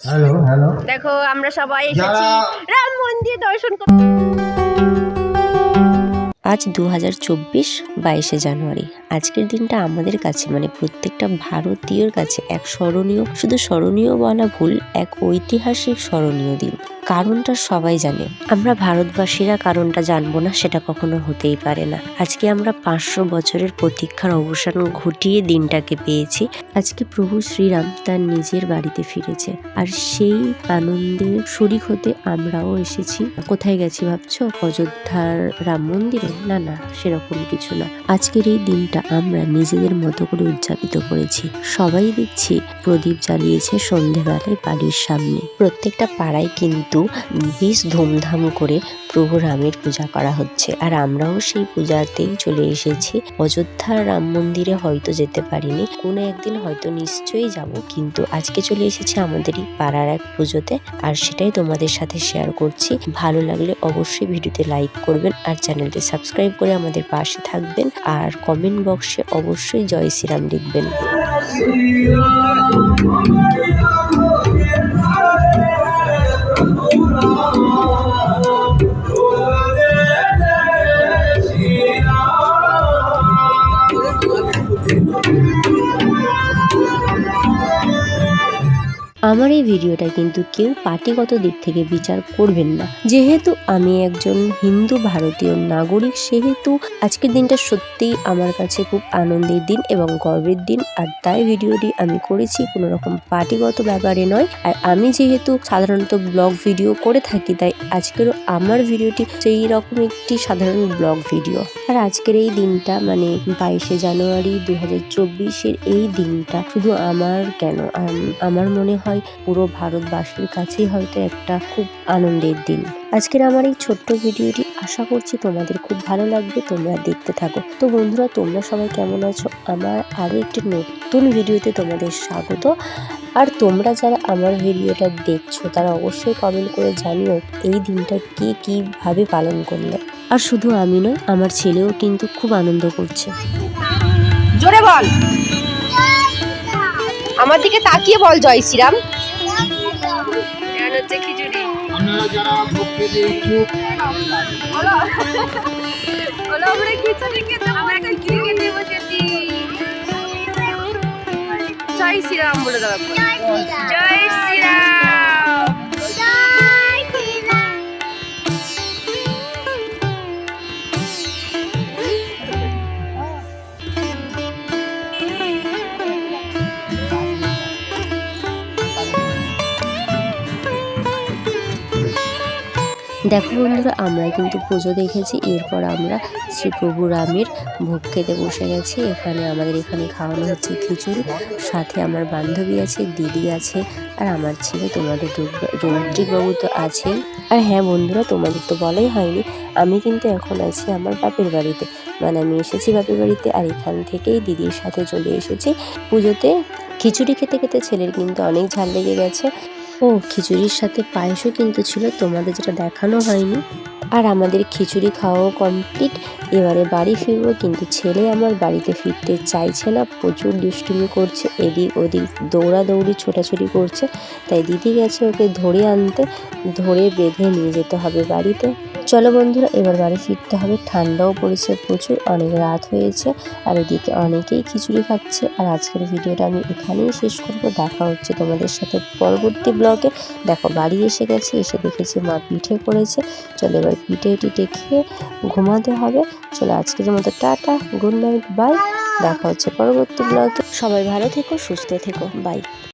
Hello hello দেখো আমরা সবাই এসেছি রাম মন্দির দর্শন করতে আজ দু হাজার চব্বিশ বাইশে জানুয়ারি। আজকের দিনটা আমাদের কাছে মানে প্রত্যেকটা ভারতীয়র কাছে এক স্মরণীয়, শুধু স্মরণীয় বলা ভুল, এক ঐতিহাসিক স্মরণীয় দিন। কারণটা সবাই জানে। আমরা ভারতবাসীরা কারণটা জানব না, সেটা কখনো হতেই পারে না। আজকে আমরা পাঁচশো বছরের প্রতীক্ষার অবসান ঘটিয়ে দিনটাকে পেয়েছি। আজকে প্রভু শ্রীরাম তার নিজের বাড়িতে ফিরেছে। আর সেই আনন্দের শরিক হতে আমরাও এসেছি। কোথায় গেছি ভাবছ? অযোধ্যার রাম মন্দিরে? না না, সেরকম কিছু না। আজকের এই দিনটা আমরা নিজেদের মতো করে উদযাপিত করেছি। সবাই দেখছি প্রদীপ জ্বালিয়েছে সন্ধেবেলায় বাড়ির সামনে। প্রত্যেকটা পাড়ায় কিন্তু বেশ ধুমধাম করে প্রভু রামের পূজা করা হচ্ছে। আর আমরাও সেই পূজাতেই চলে এসেছি। অযোধ্যার রাম মন্দিরে হয়তো যেতে পারিনি। কোনো একদিন হয়তো নিশ্চয়ই যাব। কিন্তু আজকে চলে এসেছি আমাদেরই পাড়ার এক পুজোতে। আর সেটাই তোমাদের সাথে শেয়ার করছি। ভালো লাগলে অবশ্যই ভিডিওতে লাইক করবেন আর চ্যানেলটি সাবস্ক্রাইব করে আমাদের পাশে থাকবেন। আর কমেন্ট বক্সে অবশ্যই জয় শ্রীরাম লিখবেন। আমার এই ভিডিওটা কিন্তু কেউ পার্টিগত দিক থেকে বিচার করবেন না। যেহেতু আমি একজন হিন্দু ভারতীয় নাগরিক, সেহেতু আজকের দিনটা সত্যিই আমার কাছে খুব আনন্দের দিন এবং গর্বের দিন। আর তাই ভিডিওটি আমি করেছি কোনো রকম পার্টিগত ব্যাপারে নয়। আর আমি যেহেতু সাধারণত ব্লগ ভিডিও করে থাকি, তাই আজকেরও আমার ভিডিওটি সেই রকম একটি সাধারণ ব্লগ ভিডিও। আর আজকের এই দিনটা মানে বাইশে জানুয়ারি দু হাজার এই দিনটা শুধু আমার কেন? আমার মনে হয় পুরো ভারতবাসীর কাছেই হয়তো একটা খুব আনন্দের দিন। আজকের আমার এই ছোট্ট ভিডিওটি আশা করছি তোমাদের খুব ভালো লাগবে, তোমরা দেখতে থাকো। তো বন্ধুরা, তোমরা সবাই কেমন আছো? আমার আরও একটি নতুন ভিডিওতে তোমাদের স্বাগত। আর তোমরা যারা আমার ভিডিওটা দেখছ, তারা অবশ্যই কমেন্ট করে জানিও এই দিনটা কে কীভাবে পালন করলে। আর শুধু আমি নয়, আমার ছেলেও কিন্তু খুব আনন্দ করছে। জোরে বল! আমার দিকে তাকিয়ে বল জয় শ্রীরাম হচ্ছে বলে আপনারা জয় দেখো বন্ধুরা আমরা কিন্তু পুজো দেখেছি। এরপর আমরা শ্রী প্রভু রামের ভোগ খেতে বসে গেছি। এখানে আমাদের এখানে খাওয়ানো হচ্ছে খিচুড়ি। সাথে আমার বান্ধবী আছে, দিদি আছে, আর আমার ছেলে, তোমাদের রৌদ্রিক বাবু তো আছেই। আর হ্যাঁ বন্ধুরা, তোমাদের তো বলাই হয়নি, আমি কিন্তু এখন আছি আমার বাপের বাড়িতে। মানে আমি এসেছি বাপের বাড়িতে, আর এখান থেকেই দিদির সাথে চলে এসেছি পুজোতে। খিচুড়ি খেতে খেতে ছেলের কিন্তু অনেক ঝাল লেগে গেছে। ও, খিচুড়ির সাথে পায়েসও কিন্তু ছিল, তোমাদের যেটা দেখানো হয়নি। আর আমাদের খিচুড়ি খাওয়াও কমপ্লিট এবারে বাড়ি ফিরবো, কিন্তু ছেলে আমার বাড়িতে ফিরতে চাইছে না, প্রচুর দুষ্টুমি করছে, এদিক ওদিক দৌড়াদৌড়ি, ছোটাছুটি করছে। তাই দিদি গেছে ওকে ধরে আনতে, ধরে বেঁধে নিয়ে যেতে হবে বাড়িতে। চলো বন্ধুরা, এবার বাড়ি ফিরতে হবে। ঠান্ডাও পড়েছে প্রচুর, অনেক রাত হয়েছে, আর এদিকে অনেকেই খিচুড়ি খাচ্ছে। আর আজকের ভিডিওটা আমি এখানেই শেষ করব। দেখা হচ্ছে তোমাদের সাথে পরবর্তী ব্লগে। দেখো, বাড়ি এসে গেছি, এসে দেখেছি মা পিঠে করেছে। চলো এবার পিঠে টিঠে খেয়ে ঘুমাতে হবে। চলো আজকের মতো টাটা, গুড নাইট, বাই। দেখা হচ্ছে পরবর্তী ব্লগে। সবাই ভালো থেকো, সুস্থ থেকো, বাই।